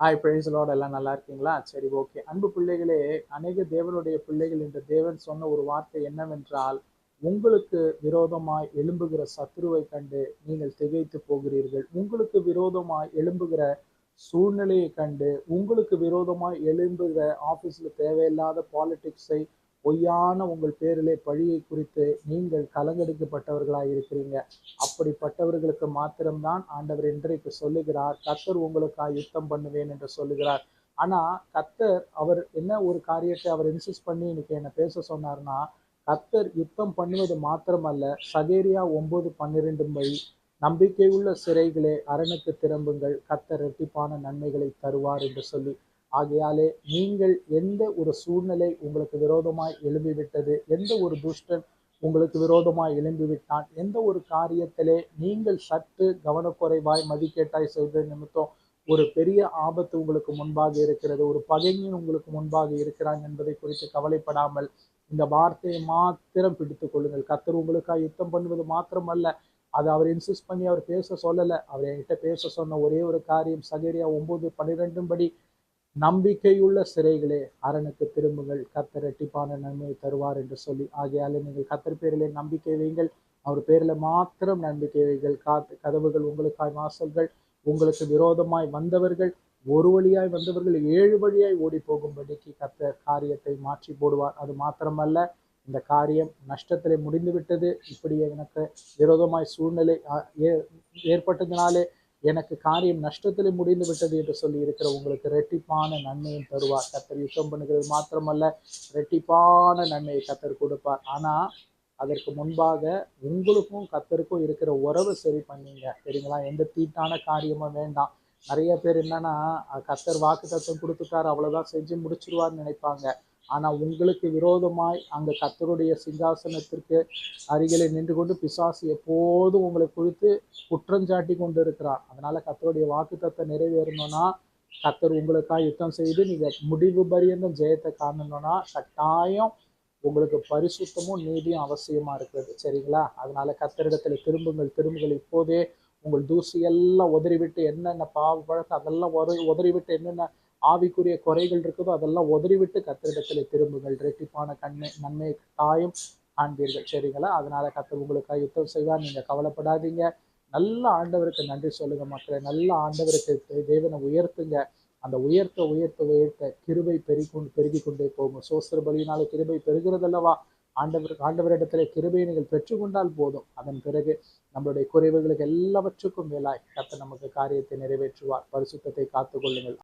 Hi பிரைஸ்லோட எல்லாம் நல்லா இருக்கீங்களா? சரி ஓகே அன்பு பிள்ளைகளே அநேக தேவனுடைய பிள்ளைகள் என்று தேவன் சொன்ன ஒரு வார்த்தை என்னவென்றால் உங்களுக்கு விரோதமாய் எழும்புகிற சத்துருவை கண்டு நீங்கள் திகைத்து போகிறீர்கள். உங்களுக்கு விரோதமாய் எழும்புகிற சூழ்நிலையை கண்டு உங்களுக்கு விரோதமாய் எழும்புகிற ஆஃபீஸில் தேவையில்லாத பாலிடிக்ஸை பொய்யான உங்கள் பேரிலே பழியை குறித்து நீங்கள் கலங்கெடுக்கப்பட்டவர்களாக இருக்கிறீங்க அப்படிப்பட்டவர்களுக்கு மாத்திரம்தான் ஆண்டவர் இன்றைக்கு சொல்லுகிறார். கத்தர் உங்களுக்காக யுத்தம் பண்ணுவேன் என்று சொல்லுகிறார். ஆனா கத்தர் அவர் என்ன ஒரு காரியத்தை அவர் இன்சிஸ்ட் பண்ணி இன்னைக்கு என்ன பேச சொன்னார்னா கத்தர் யுத்தம் பண்ணுவது மாத்திரமல்ல சகேரியா ஒன்பது பன்னிரெண்டு படி நம்பிக்கையுள்ள சிறைகளே அரணுக்கு திரும்புங்கள். கத்தர் இரட்டிப்பான நன்மைகளை தருவார் என்று சொல்லி ஆகையாலே நீங்கள் எந்த ஒரு சூழ்நிலை உங்களுக்கு விரோதமாய் எழும்பிவிட்டது எந்த ஒரு துஷ்டன் உங்களுக்கு விரோதமாய் எழும்பிவிட்டான் எந்த ஒரு காரியத்திலே நீங்கள் சற்று கவனக்குறைவாய் மதிக்கேட்டாய் செய்த நிமித்தம் ஒரு பெரிய ஆபத்து உங்களுக்கு முன்பாக இருக்கிறது ஒரு பகைஞன் உங்களுக்கு முன்பாக இருக்கிறான் என்பதை குறித்து கவலைப்படாமல் இந்த வார்த்தையை மாத்திரம் பிடித்துக் கொள்ளுங்கள். கத்தர் உங்களுக்காக யுத்தம் பண்ணுவது மாத்திரமல்ல. அதை அவர் இன்சிஸ்ட் பண்ணி அவர் பேச சொல்லலை. அவர் என்கிட்ட பேச சொன்ன ஒரே ஒரு காரியம் சகேரியா ஒன்பது பன்னிரெண்டும் படி நம்பிக்கையுள்ள சிறைகளே அரணுக்கு திரும்புங்கள். கத்தர் இரட்டிப்பான நன்மையை தருவார் என்று சொல்லி. ஆகையாலே நீங்கள் கத்தர் பேரிலே நம்பிக்கை வைங்கள். அவர் பேரில் மாத்திரம் நம்பிக்கை வைங்கள். காத்து கதவுகள் உங்களுக்காய் வாசல்கள் உங்களுக்கு விரோதமாய் வந்தவர்கள் ஒரு வழியாய் வந்தவர்கள் ஏழு வழியாய் ஓடி போகும்படிக்கு கத்தர் காரியத்தை மாற்றி போடுவார். அது மாத்திரமல்ல இந்த காரியம் நஷ்டத்திலே முடிந்து விட்டது இப்படி எனக்கு விரோதமாய் சூழ்நிலை ஏற்பட்டதினாலே எனக்கு காரியம் நஷ்டத்தில் முடிந்து விட்டது என்று சொல்லி இருக்கிற உங்களுக்கு ரெட்டிப்பான நன்மையும் தருவார். கத்தர் யுத்தம் பண்ணுகிறது மாத்திரமல்ல ரெட்டிப்பான நன்மையை கத்தர் கொடுப்பார். ஆனால் அதற்கு முன்பாக உங்களுக்கும் கத்தருக்கும் இருக்கிற உறவு சரி பண்ணீங்க. சரிங்களா எந்த தீட்டான காரியமும் வேண்டாம். நிறைய பேர் என்னன்னா கத்தர் வாக்கு தத்துவம் கொடுத்துட்டாரு அவ்வளவுதான் செஞ்சு முடிச்சிருவார்னு நினைப்பாங்க. ஆனா உங்களுக்கு விரோதமாய் அங்க கத்தருடைய சிங்காசனத்திற்கு அருகிலே நின்று கொண்டு பிசாசு எப்போதும் உங்களை குறித்து குற்றஞ்சாட்டி கொண்டு இருக்கிறான் அதனால கத்தருடைய வாக்கு தத்தை நிறைவேறணும்னா கத்தர் உங்களுக்காக யுத்தம் செய்து நீங்க முடிவு பரியந்தம் ஜெயத்தை காணணும்னா கட்டாயம் உங்களுக்கு பரிசுத்தமும் நீதியும் அவசியமா இருக்கிறது. சரிங்களா? அதனால கத்தரிடத்துல திரும்புங்கள் திரும்புங்கள். இப்போதே உங்கள் தூசியெல்லாம் உதறிவிட்டு என்னென்ன பாவ பழக்கம் அதெல்லாம் உதறிவிட்டு என்னென்ன ஆவிக்குரிய குறைகள் இருக்குதோ அதெல்லாம் உதறிவிட்டு கத்திரிடத்தில் திரும்புங்கள். ரெட்டிப்பான கண்ணை நன்மை தாயும் காண்பீர்கள். சரிங்களா? அதனால கத்தர் உங்களுக்காக யுத்தம் செய்வார். நீங்க கவலைப்படாதீங்க. நல்ல ஆண்டவருக்கு நன்றி சொல்லுங்க மக்களை. நல்ல ஆண்டவருக்கு தேவனை உயர்த்துங்க. அந்த உயர்த்த உயர்த்த உயர்த்த கிருபை பெருகொண்டு பெருகி கொண்டே போகும். சோஸ்திர பலியினால கிருபை பெறுகிறதல்லவா? ஆண்டவர் ஆண்டவரிடத்துல கிருபையை நீங்கள் பெற்றுக்கொண்டால் போதும். அதன் பிறகு நம்மளுடைய குறைவுகளுக்கு எல்லாவற்றுக்கும் மேலாய் கத்த நமக்கு காரியத்தை நிறைவேற்றுவார். பரிசுத்தத்தை காத்துக்கொள்ளுங்கள்.